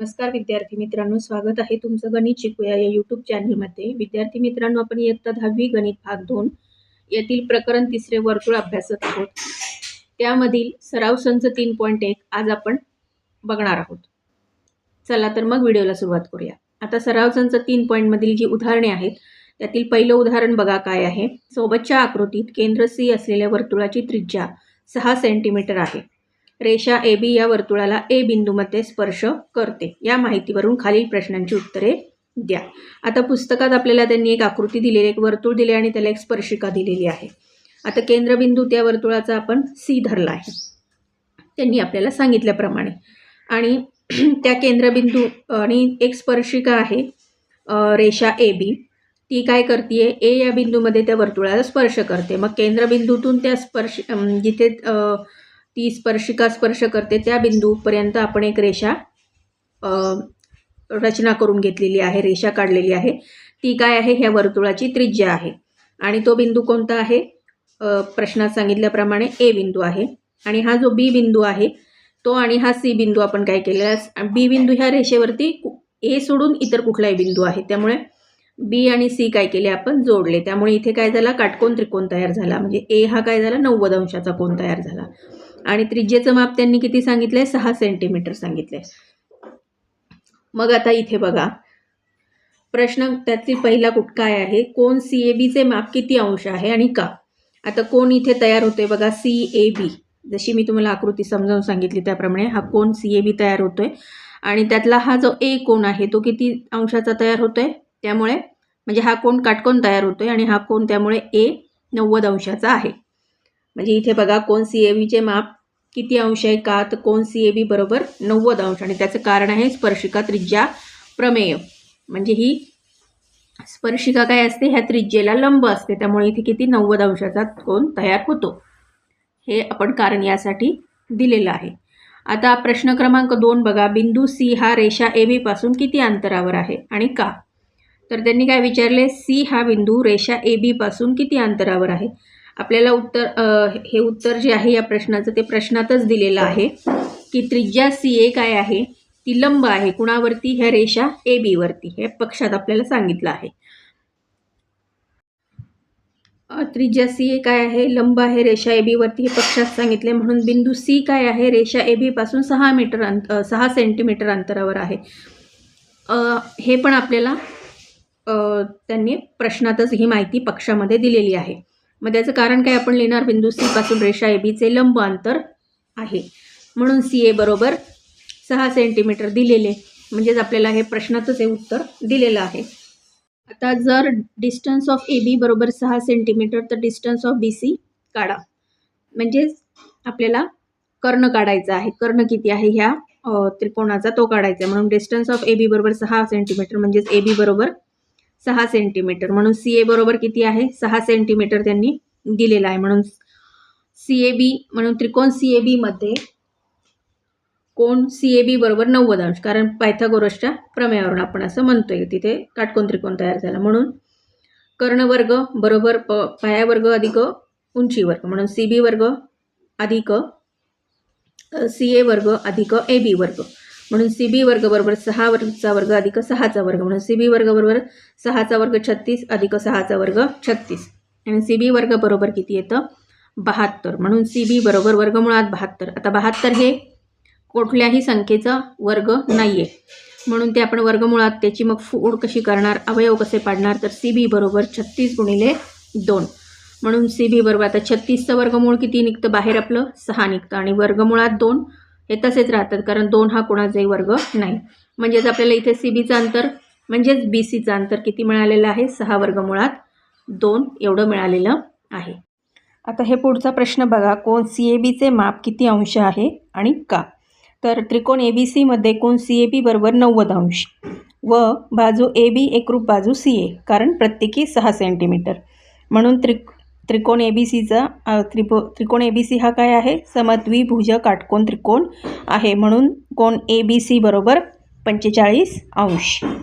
नमस्कार विद्यार्थी मित्रांनो स्वागत आहे तुमचं गणित शिकूया या यूट्यूब चॅनलमध्ये विद्यार्थी मित्रांनो आपण इयत्ता दहावी गणित भाग दोन यातील प्रकरण तिसरे वर्तुळ अभ्यासत आहोत. त्यामधील सराव संच तीन पॉईंट एक आज आपण बघणार आहोत. चला तर मग व्हिडिओला सुरुवात करूया. आता सराव संच तीन पॉईंटमधील जी उदाहरणे आहेत त्यातील पहिलं उदाहरण बघा काय आहे. सोबतच्या आकृतीत केंद्र सी असलेल्या वर्तुळाची त्रिज्या सहा सेंटीमीटर आहे. रेषा ए बी या वर्तुळाला ए बिंदूमध्ये स्पर्श करते. या माहितीवरून खालील प्रश्नांची उत्तरे द्या. आता पुस्तकात आपल्याला त्यांनी एक आकृती दिलेली एक वर्तुळ दिले आणि त्याला एक स्पर्शिका दिलेली आहे. आता केंद्रबिंदू त्या वर्तुळाचा आपण सी धरला आहे. त्यांनी आपल्याला सांगितल्याप्रमाणे. आणि त्या केंद्रबिंदू आणि एक स्पर्शिका आहे रेषा ए बी. ती काय करते ए या बिंदूमध्ये त्या वर्तुळाला स्पर्श करते. मग केंद्रबिंदूतून त्या स्पर्श जिथे ती स्पर्शिका स्पर्श करते. त्या बिंदूपर्यंत आपण एक रेषा रचना करून घेतलेली आहे रेषा काढलेली आहे. ती काय आहे? ह्या वर्तुळाची त्रिज्या आहे. आणि तो बिंदू कोणता आहे? प्रश्नात सांगितल्याप्रमाणे ए बिंदू आहे. आणि हा जो बी बिंदू आहे तो आणि हा सी बिंदू आपण काय केलेला बी बिंदू ह्या रेषेवरती ए सोडून इतर कुठलाही बिंदू आहे. त्यामुळे बी आणि सी काय केले आपण? जोडले. त्यामुळे इथे काय झाला? काटकोन त्रिकोण तयार झाला. म्हणजे ए हा काय झाला? नव्वद अंशाचा कोण तयार झाला. आणि त्रिज्येचं माप त्यांनी किती सांगितलंय? सहा सेंटीमीटर सांगितलंय. मग आता इथे बघा. प्रश्न त्यातील पहिला कुठ काय आहे? कोण सी ए बीचे माप किती अंश आहे आणि का? आता कोण इथे तयार होतोय बघा सी ए बी जशी मी तुम्हाला आकृती समजावून सांगितली त्याप्रमाणे हा कोण सी ए बी तयार होतोय. आणि त्यातला हा जो ए कोण आहे तो किती अंशाचा तयार होतोय? त्यामुळे म्हणजे हा कोण काटकोन तयार होतोय आणि हा कोण त्यामुळे ए नव्वद अंशाचा आहे. म्हणजे इथे बघा कोण सी ए बीचे माप किती अंश आहे का? तर कोण सी ए बी बरोबर नव्वद अंश. आणि त्याचं कारण आहे स्पर्शिका त्रिज्या प्रमेय. म्हणजे ही स्पर्शिका काय असते? ह्या त्रिज्येला लंब असते. त्यामुळे इथे किती? नव्वद अंशाचा कोण तयार होतो. हे आपण कारण यासाठी दिलेलं आहे. आता प्रश्न क्रमांक दोन बघा. बिंदू सी हा रेषा ए बी पासून किती अंतरावर आहे आणि का? तर त्यांनी काय विचारले? सी हा बिंदू रेषा ए बी पासून किती अंतरावर आहे? आपल्याला उत्तर हे उत्तर जे आहे या प्रश्नाचं ते प्रश्नातच दिलेलं आहे की त्रिज्या सी ए काय आहे? ती लंब आहे. कुणावरती? ह्या रेषा ए बीवरती हे पक्षात आपल्याला सांगितलं आहे. त्रिज्या सी ए काय आहे? लंब आहे. रेषा ए बीवरती हे पक्षात सांगितले म्हणून बिंदू सी काय आहे? रेषा ए बी पासून सहा मीटर अंत सहा सेंटीमीटर अंतरावर आहे. हे पण आपल्याला त्यांनी प्रश्नातच ही माहिती पक्षामध्ये दिलेली आहे. मग त्याचं कारण काय? आपण लिहिणार बिंदू सी पासून रेषा ए बीचे लंब अंतर आहे. म्हणून सी ए बरोबर सहा सेंटीमीटर दिलेले. म्हणजेच आपल्याला हे प्रश्नाचंच हे उत्तर दिलेलं आहे. आता जर डिस्टन्स ऑफ ए बी बरोबर सहा सेंटीमीटर तर डिस्टन्स ऑफ बी सी काढा. म्हणजेच आपल्याला कर्ण काढायचा आहे. कर्ण किती आहे? ह्या त्रिकोणाचा तो काढायचा आहे. म्हणून डिस्टन्स ऑफ ए बी बरोबर सहा सेंटीमीटर म्हणजेच ए बी बरोबर सहा सेंटीमीटर म्हणून सी ए बरोबर किती आहे? सहा सेंटीमीटर त्यांनी दिलेला आहे. म्हणून सी ए बी म्हणून त्रिकोण सी ए बीमध्ये कोण सी ए बी बरोबर नव्वद अंश. कारण पायथागोरसच्या प्रमेयावरून आपण असं म्हणतोय तिथे काटकोन त्रिकोण तयार झाला. म्हणून कर्णवर्ग बरोबर प पायावर्ग अधिक उंची वर्ग म्हणून सी बी वर्ग अधिक सी ए वर्ग अधिक ए बी वर्ग. म्हणून सी बी वर्ग बरोबर सहा वर्गचा वर्ग अधिक सहाचा वर्ग. म्हणून सी बी वर्ग बरोबर सहाचा वर्ग छत्तीस अधिक सहाचा वर्ग छत्तीस. आणि सी बी वर्ग बरोबर किती येतं? बहात्तर. म्हणून सी बी बरोबर वर्गमुळात बहात्तर. आता बहात्तर हे कुठल्याही संख्येचा वर्ग नाही आहे म्हणून ते आपण वर्गमुळात त्याची मग फोड कशी करणार अवयव कसे पाडणार तर सी बी बरोबर छत्तीस गुणिले दोन. म्हणून सी बी बरोबर आता छत्तीसचं वर्गमूळ किती निघतं? बाहेर आपलं सहा निघतं. आणि वर्गमुळात दोन हे तसेच राहतात कारण दोन हा कोणाचाही वर्ग नाही. म्हणजेच आपल्याला इथे सी बीचं अंतर म्हणजेच बी सीचं अंतर किती मिळालेलं आहे? सहा वर्गमुळात दोन एवढं मिळालेलं आहे. आता हे पुढचा प्रश्न बघा कोण सी ए बीचे माप किती अंश आहे आणि का? तर त्रिकोण ए बी सीमध्ये कोण सी ए बी बरोबर नव्वद अंश व बाजू ए बी एकरूप बाजू सी ए कारण प्रत्येकी सहा सेंटीमीटर म्हणून त्रि त्रिकोण ए बी सीचा त्रिपो त्रिकोण ए बी सी हा काय आहे? समद्विभुज काटकोन त्रिकोण आहे. म्हणून कोण ए बी सी बरोबर पंचेचाळीस अंश.